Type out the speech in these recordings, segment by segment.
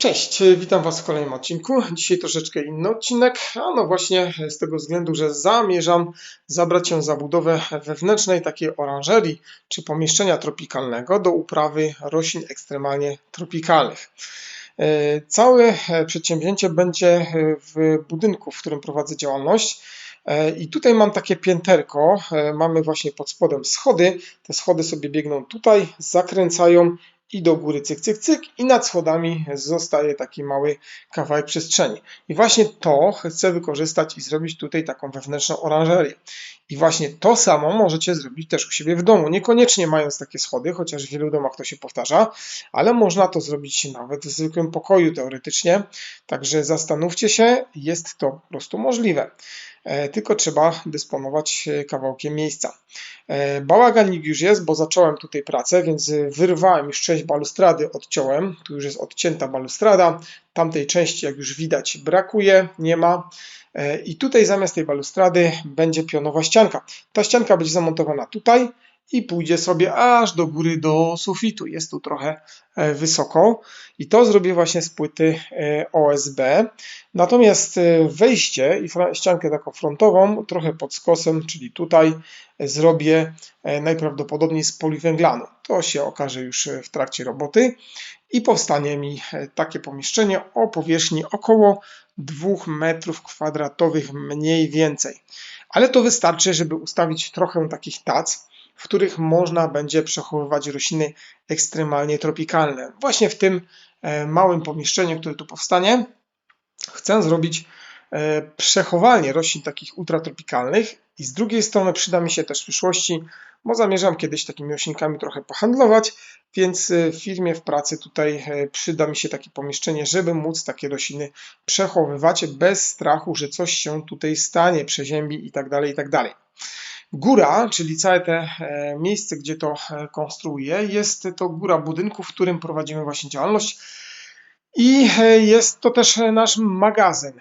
Cześć, witam Was w kolejnym odcinku. Dzisiaj troszeczkę inny odcinek, a no właśnie z tego względu, że zamierzam zabrać się za budowę wewnętrznej takiej oranżerii czy pomieszczenia tropikalnego do uprawy roślin ekstremalnie tropikalnych. E, całe przedsięwzięcie będzie w budynku, w którym prowadzę działalność. E, I tutaj mam takie pięterko, e, mamy właśnie pod spodem schody, te schody sobie biegną tutaj, zakręcają i do góry cyk, cyk, cyk i nad schodami zostaje taki mały kawałek przestrzeni. I właśnie to chcę wykorzystać i zrobić tutaj taką wewnętrzną oranżerię. I właśnie to samo możecie zrobić też u siebie w domu, niekoniecznie mając takie schody, chociaż w wielu domach to się powtarza, ale można to zrobić nawet w zwykłym pokoju teoretycznie, także zastanówcie się, jest to po prostu możliwe. E, tylko trzeba dysponować e, kawałkiem miejsca. E, bałaganik już jest, bo zacząłem tutaj pracę, więc wyrwałem już część balustrady, odciąłem. Tu już jest odcięta balustrada. Tamtej części, jak już widać, brakuje, nie ma. I tutaj zamiast tej balustrady będzie pionowa ścianka. Ta ścianka będzie zamontowana tutaj i pójdzie sobie aż do góry do sufitu. Jest tu trochę e, wysoko i to zrobię właśnie z płyty e, OSB. Natomiast e, wejście i ściankę taką frontową trochę pod skosem, czyli tutaj zrobię najprawdopodobniej z poliwęglanu. To się okaże już w trakcie roboty i powstanie mi takie pomieszczenie o powierzchni około 2 metrów kwadratowych mniej więcej. Ale to wystarczy, żeby ustawić trochę takich tac, w których można będzie przechowywać rośliny ekstremalnie tropikalne. Właśnie w tym e, małym pomieszczeniu, które tu powstanie, chcę zrobić e, przechowalnię roślin takich ultratropikalnych i z drugiej strony przyda mi się też w przyszłości, bo zamierzam kiedyś takimi roślinkami trochę pohandlować, więc e, w firmie, w pracy tutaj przyda mi się takie pomieszczenie, żeby móc takie rośliny przechowywać bez strachu, że coś się tutaj stanie, przeziębi. Tak itd. Góra, czyli całe te e, miejsce, gdzie to e, konstruuję, jest to góra budynku, w którym prowadzimy właśnie działalność. I e, jest to też nasz magazyn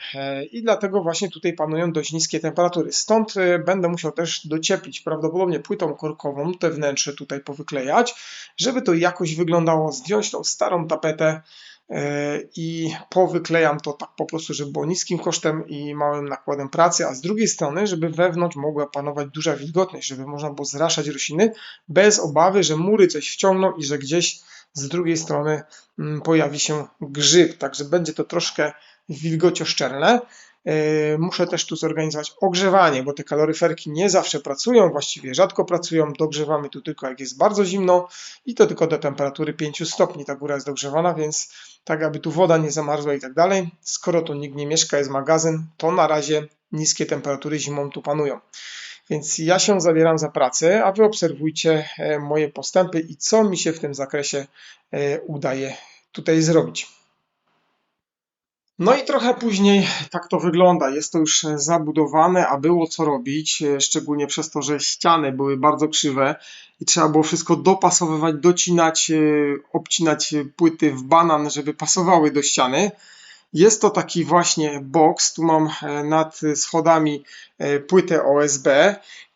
i dlatego właśnie tutaj panują dość niskie temperatury. Stąd będę musiał też docieplić prawdopodobnie płytą korkową te wnętrze tutaj powyklejać, żeby to jakoś wyglądało, zdjąć tą starą tapetę i powyklejam to tak po prostu, żeby było niskim kosztem i małym nakładem pracy, a z drugiej strony, żeby wewnątrz mogła panować duża wilgotność, żeby można było zraszać rośliny bez obawy, że mury coś wciągną i że gdzieś z drugiej strony mm, pojawi się grzyb, także będzie to troszkę wilgocioszczelne. E, muszę też tu zorganizować ogrzewanie, bo te kaloryferki nie zawsze pracują, właściwie rzadko pracują. Dogrzewamy tu tylko jak jest bardzo zimno i to tylko do temperatury 5 stopni ta góra jest dogrzewana, więc tak aby tu woda nie zamarzła i tak dalej. Skoro tu nikt nie mieszka, jest magazyn, to na razie niskie temperatury zimą tu panują. Więc ja się zabieram za pracę, a Wy obserwujcie e, moje postępy i co mi się w tym zakresie e, udaje tutaj zrobić. No i trochę później tak to wygląda. Jest to już zabudowane, a było co robić, e, szczególnie przez to, że ściany były bardzo krzywe i trzeba było wszystko dopasowywać, docinać, e, obcinać płyty w banan, żeby pasowały do ściany. Jest to taki właśnie box, tu mam e, nad schodami płytę OSB.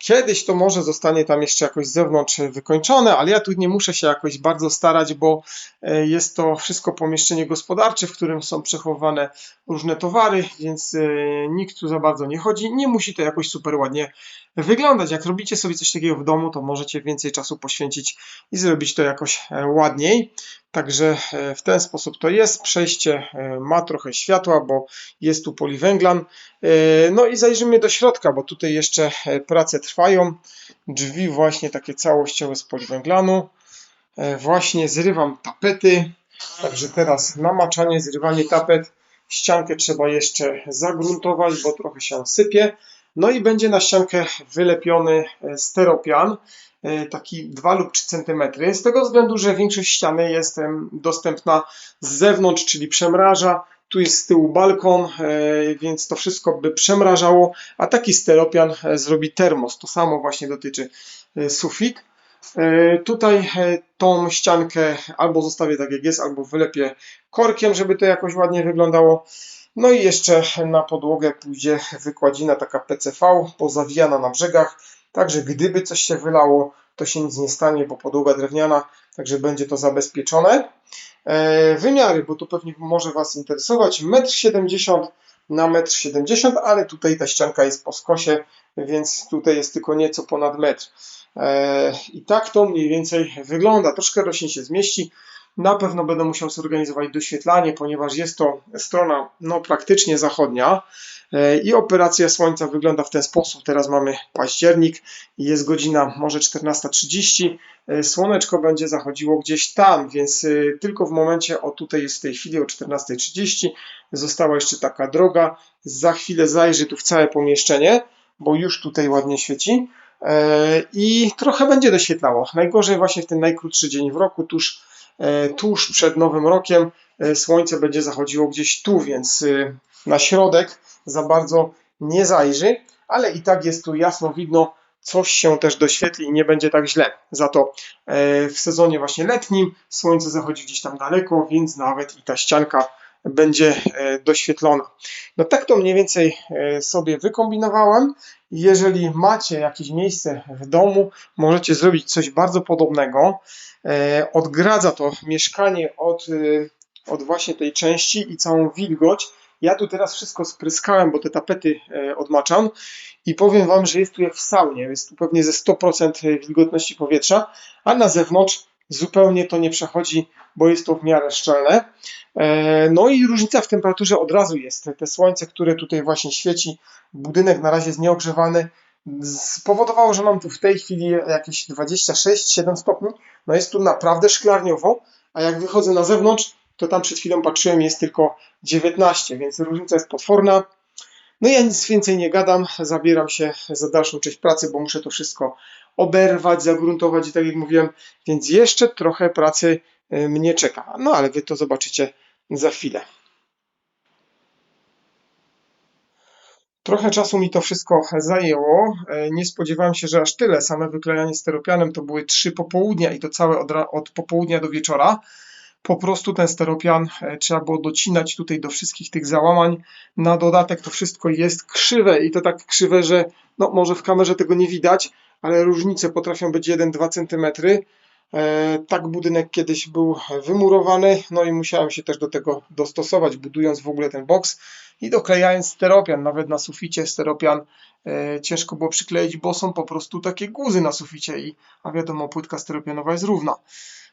Kiedyś to może zostanie tam jeszcze jakoś z zewnątrz wykończone, ale ja tu nie muszę się jakoś bardzo starać, bo e, jest to wszystko pomieszczenie gospodarcze, w którym są przechowywane różne towary, więc e, nikt tu za bardzo nie chodzi. Nie musi to jakoś super ładnie wyglądać. Jak robicie sobie coś takiego w domu, to możecie więcej czasu poświęcić i zrobić to jakoś e, ładniej. Także w ten sposób to jest. Przejście ma trochę światła, bo jest tu poliwęglan. No i zajrzymy do środka, bo tutaj jeszcze prace trwają trwają. Drzwi właśnie takie całościowe z poliwęglanu. E, właśnie zrywam tapety. Także teraz namaczanie, zrywanie tapet. Ściankę trzeba jeszcze zagruntować, bo trochę się sypie. No i będzie na ściankę wylepiony e, steropian, e, taki 2 lub 3 cm. Z tego względu, że większość ściany jest dostępna z zewnątrz, czyli przemraża. Tu jest z tyłu balkon, e, więc to wszystko by przemrażało, a taki steropian e, zrobi termos. To samo właśnie dotyczy e, sufit. Tutaj tą ściankę albo zostawię tak jak jest, albo wylepię korkiem, żeby to jakoś ładnie wyglądało. No i jeszcze na podłogę pójdzie wykładzina taka PCV, pozawijana na brzegach, także gdyby coś się wylało, to się nic nie stanie, bo podłoga drewniana, także będzie to zabezpieczone. E, Wymiary, bo to pewnie może Was interesować, 1,70 m na 1,70 m, ale tutaj ta ścianka jest po skosie, więc tutaj jest tylko nieco ponad metr. E, I tak to mniej więcej wygląda. Troszkę roślin się zmieści. Na pewno będę musiał zorganizować doświetlanie, ponieważ jest to strona no, praktycznie zachodnia e, i operacja słońca wygląda w ten sposób. Teraz mamy październik jest godzina może 14.30. E, słoneczko będzie zachodziło gdzieś tam, więc e, tylko w momencie, o tutaj jest w tej chwili o 14.30, została jeszcze taka droga. Za chwilę zajrzy tu w całe pomieszczenie, bo już tutaj ładnie świeci i trochę będzie doświetlało. Najgorzej właśnie w ten najkrótszy dzień w roku, tuż tuż przed Nowym Rokiem e, słońce będzie zachodziło gdzieś tu, więc e, na środek za bardzo nie zajrzy, ale i tak jest tu jasno widno, coś się też doświetli i nie będzie tak źle. Za to w sezonie właśnie letnim słońce zachodzi gdzieś tam daleko, więc nawet i ta ścianka będzie doświetlona. No tak to mniej więcej sobie wykombinowałem. Jeżeli macie jakieś miejsce w domu, możecie zrobić coś bardzo podobnego. E, odgradza to mieszkanie od, e, od właśnie tej części i całą wilgoć. Ja tu teraz wszystko spryskałem, bo te tapety e, odmaczam i powiem Wam, że jest tu jak w saunie. Jest tu pewnie ze 100% wilgotności powietrza, a na zewnątrz zupełnie to nie przechodzi, bo jest to w miarę szczelne. No i różnica w temperaturze od razu jest. Te słońce, które tutaj właśnie świeci, budynek na razie jest nieogrzewany, spowodowało, że mam tu w tej chwili jakieś 26-7 stopni. No jest tu naprawdę szklarniowo, a jak wychodzę na zewnątrz, to tam przed chwilą patrzyłem, jest tylko 19, więc różnica jest potworna. No ja nic więcej nie gadam, zabieram się za dalszą część pracy, bo muszę to wszystko oberwać, zagruntować i tak jak mówiłem, więc jeszcze trochę pracy y, mnie czeka. No ale wy to zobaczycie za chwilę. Trochę czasu mi to wszystko zajęło. E, nie spodziewałem się, że aż tyle. Same wyklejanie steropianem to były trzy popołudnia i to całe od, od popołudnia do wieczora. Po prostu ten steropian e, trzeba było docinać tutaj do wszystkich tych załamań. Na dodatek to wszystko jest krzywe i to tak krzywe, że no może w kamerze tego nie widać, ale różnice potrafią być 1-2 cm. E, tak budynek kiedyś był wymurowany, no i musiałem się też do tego dostosować, budując w ogóle ten boks i doklejając steropian. Nawet na suficie steropian e, ciężko było przykleić, bo są po prostu takie guzy na suficie, i, a wiadomo, płytka steropianowa jest równa.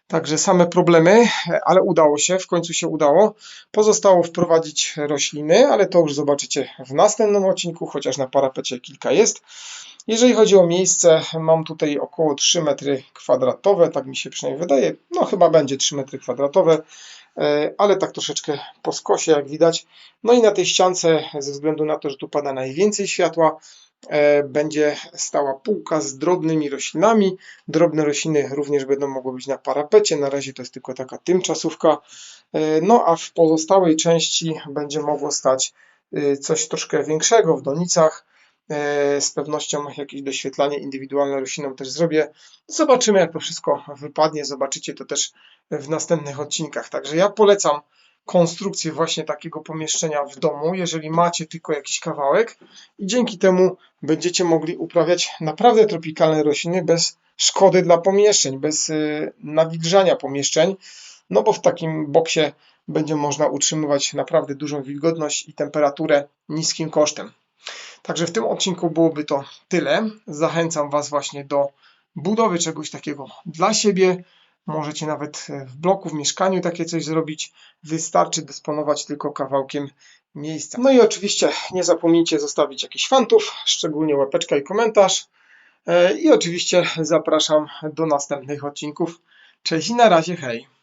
Także same problemy, ale udało się, w końcu się udało. Pozostało wprowadzić rośliny, ale to już zobaczycie w następnym odcinku, chociaż na parapecie kilka jest. Jeżeli chodzi o miejsce, mam tutaj około 3 metry kwadratowe, tak mi się przynajmniej wydaje. No chyba będzie 3 metry kwadratowe, e, ale tak troszeczkę po skosie, jak widać. No i na tej ściance, ze względu na to, że tu pada najwięcej światła, e, będzie stała półka z drobnymi roślinami. Drobne rośliny również będą mogły być na parapecie. Na razie to jest tylko taka tymczasówka. E, no a w pozostałej części będzie mogło stać coś troszkę większego w donicach z pewnością jakieś doświetlanie indywidualne roślinom też zrobię. Zobaczymy, jak to wszystko wypadnie. Zobaczycie to też w następnych odcinkach. Także ja polecam konstrukcję właśnie takiego pomieszczenia w domu, jeżeli macie tylko jakiś kawałek i dzięki temu będziecie mogli uprawiać naprawdę tropikalne rośliny bez szkody dla pomieszczeń, bez y, nawilżania pomieszczeń, no bo w takim boksie będzie można utrzymywać naprawdę dużą wilgotność i temperaturę niskim kosztem. Także w tym odcinku byłoby to tyle. Zachęcam Was właśnie do budowy czegoś takiego dla siebie. Możecie nawet w bloku, w mieszkaniu takie coś zrobić. Wystarczy dysponować tylko kawałkiem miejsca. No i oczywiście nie zapomnijcie zostawić jakichś fantów, szczególnie łapeczka i komentarz. E, I oczywiście zapraszam do następnych odcinków. Cześć i na razie, hej!